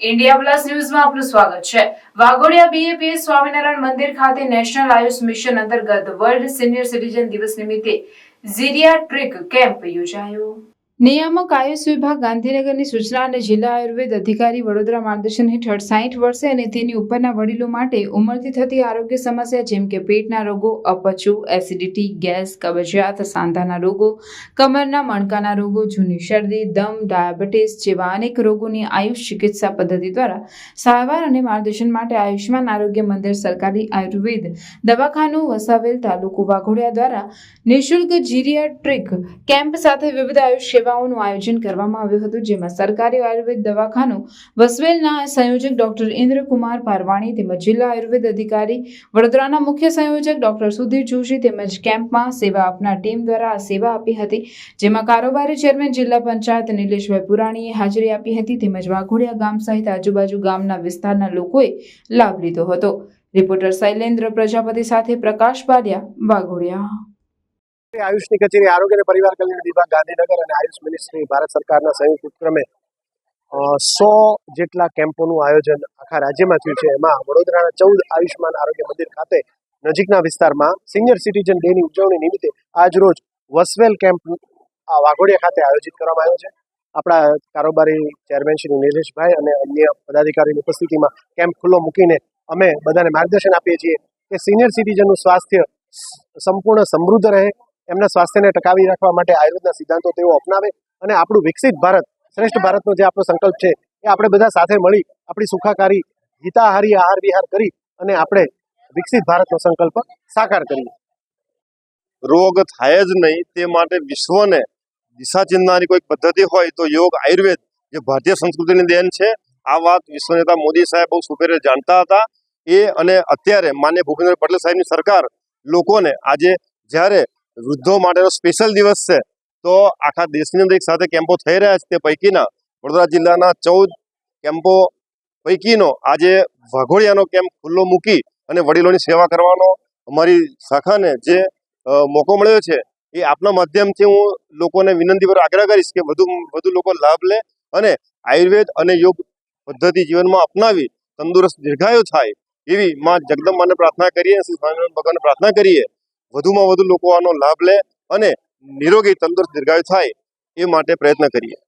India plus ન્યૂઝમાં આપનું સ્વાગત છે. વાઘોડિયા બીએપીએ સ્વામિનારાયણ મંદિર ખાતે નેશનલ આયુષ મિશન અંતર્ગત વર્લ્ડ સિનિયર સિટીઝન દિવસ નિમિત્તે ઝીરિયાટ્રિક કેમ્પ યોજાયો. નિયામક આયુષ વિભાગ ગાંધીનગરની સૂચના અને જિલ્લા આયુર્વેદ અધિકારી વડોદરા માર્ગદર્શન હેઠળ સાઠ વર્ષે અને તેની ઉપરના વડીલો માટે ઉંમરથી થતી આરોગ્ય સમસ્યા જેમ કે પેટના રોગો, અપચો, એસિડિટી, ગેસ, કબજિયાત, સાંધાના રોગો, કમરના મણકાના રોગો, જૂની શરદી, દમ, ડાયાબિટીસ જેવા અનેક રોગોની આયુષ ચિકિત્સા પદ્ધતિ દ્વારા સારવાર અને માર્ગદર્શન માટે આયુષ્માન આરોગ્ય મંદિર સરકારી આયુર્વેદ દવાખાનું વસાવેલ તાલુકો વાઘોડિયા દ્વારા નિઃશુલ્ક જીરિયાટ્રિક કેમ્પ સાથે વિવિધ આયુષ સેવાઓનું આયોજન કરવામાં આવ્યું હતું, જેમાં સરકારી આયુર્વેદ દવાખાનું, વસવેલના સંયોજક ડોક્ટર ઇન્દ્રકુમાર પારવાણી તેમજ જિલ્લા આયુર્વેદ અધિકારી વડોદરાના મુખ્ય સંયોજક ડોક્ટર સુધીર જોશી તેમજ કેમ્પમાં સેવા આપનાર ટીમ દ્વારા આ સેવા આપી હતી, જેમાં કારોબારી ચેરમેન જિલ્લા પંચાયત નિલેશભાઈ પુરાણીએ હાજરી આપી હતી તેમજ વાઘોડિયા ગામ સહિત આજુબાજુ ગામના વિસ્તારના લોકોએ લાભ લીધો હતો. રિપોર્ટર શૈલેન્દ્ર પ્રજાપતિ સાથે પ્રકાશ બારિયા, વાઘોડિયા. આયુષની કચેરી આરોગ્ય અને પરિવાર કલ્યાણ વિભાગ, ગાંધીનગર અને આયુષ મિનિસ્ટ્રી ભારત સરકારના સંયુક્ત ઉપક્રમે સો જેટલા કેમ્પોનું આયોજન આખા રાજ્યમાં થયું છે. એમાં વડોદરાના ચૌદ આયુષ્માન આરોગ્ય મંદિર ખાતે નજીકના વિસ્તારમાં સિનિયર સિટીઝન ડેની ઉજવણી નિમિત્તે આજરોજ વસવેલ કેમ્પ, આ વાઘોડિયા ખાતે આયોજિત કરવામાં આવ્યો છે. આપણા કારોબારી ચેરમેન શ્રી નિલેશભાઈ અને અન્ય પદાધિકારીની ઉપસ્થિતિમાં કેમ્પ ખુલ્લો મૂકીને અમે બધાને માર્ગદર્શન આપીએ છીએ કે સિનિયર સિટીઝનનું સ્વાસ્થ્ય સંપૂર્ણ સમૃદ્ધ રહે એમના સ્વાસ્થ્યને ટકાવી રાખવા માટે આયુર્વેદના સિદ્ધાંતો તેઓ અપનાવે અને આપણું વિકસિત ભારત, શ્રેષ્ઠ ભારતનો જે આપણો સંકલ્પ છે, એ આપણે બધા સાથે મળી આપણી સુખાકારી, હિતાહારી આહાર વિહાર કરી અને આપણે વિકસિત ભારતનો સંકલ્પ સાકાર કરીએ. રોગ થાય જ નહીં, તે માટે વિશ્વને દિશા ચિંધનારી કોઈ પદ્ધતિ હોય તો યોગ આયુર્વેદ જે ભારતીય સંસ્કૃતિની દેન છે, આ વાત વિશ્વ નેતા મોદી સાહેબ બહુ સુપેરે જાણતા હતા. એ અને અત્યારે માન્ય ભૂપેન્દ્ર પટેલ સાહેબની સરકાર લોકોને આજે જ્યારે વૃદ્ધો માટેનો સ્પેશિયલ દિવસ છે. તો આખા દેશની અંદર એક સાથે કેમ્પો થઈ રહ્યા છે તે પૈકીના. વડોદરા જિલ્લાના ચૌદ કેમ્પો પૈકીનો આજે વાઘોડિયાનો કેમ્પ ખુલ્લો મૂકી અને વડીલોની સેવા કરવાનો અમારી શાખાને જે મોકો મળ્યો છે એ આપના માધ્યમથી હું લોકોને વિનંતી પર આગ્રહ કરીશ કે વધુ વધુ લોકો લાભ લે અને આયુર્વેદ અને યોગ પદ્ધતિ જીવનમાં અપનાવી, તંદુરસ્ત, દીર્ઘાયુ થાય એવી માં જગદંબાને પ્રાર્થના કરીએ, શ્રી સ્વામિનારાયણ ભગવાનને પ્રાર્થના કરીએ. વધુમાં વધુ લોકો આનો લાભ લે અને નિરોગી તંદુરસ્ત દીર્ઘાયુ થાય એ માટે પ્રયત્ન કરીએ.